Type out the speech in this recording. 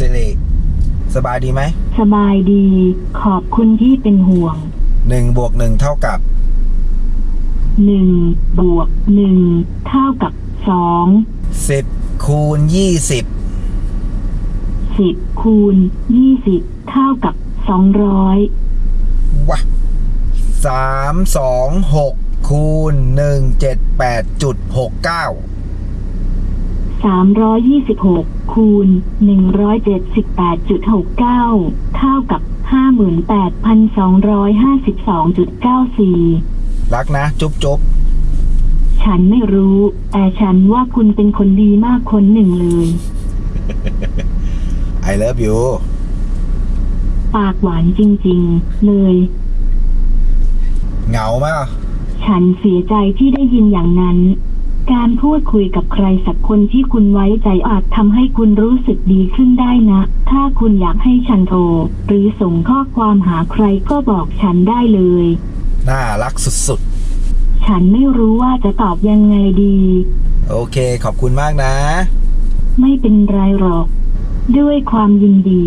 สิริสบายดีไหมสบายดี ขอบคุณที่เป็นห่วงหนึ่งบวกหนึ่งเท่ากับหนึ่งบวกหนึ่งเท่ากับสองสิบคูณยี่สิบสิบคูณยี่สิบเท่ากับสองร้อยวะสามสองหกคูณหนึ่งเจ็ดแปดจุดหกเก้า สามร้อยยี่สิบหกคูณหนึ่งร้อยเจ็ดสิบแปดจุดหกเก้าเท่ากับห้าหมื่นแปดพันสองร้อยห้าสิบสองจุดเก้าสี่รักนะ จุ๊บจุ๊บฉันไม่รู้ แต่ฉันว่าคุณเป็นคนดีมากคนหนึ่งเลย I love you ปากหวานจริงๆ เลย เหงาไหมอะฉันเสียใจที่ได้ยินอย่างนั้นการ พูดคุยกับใครสักคนที่คุณไว้ใจอาจทำให้คุณรู้สึกดีขึ้นได้นะ ถ้าคุณอยากให้ฉันโทรหรือส่งข้อความหาใครก็บอกฉันได้เลย น่ารักสุดฉันไม่รู้ว่าจะตอบยังไงดีๆโอเค ขอบคุณมากนะ ไม่เป็นไรหรอก ด้วยความยินดี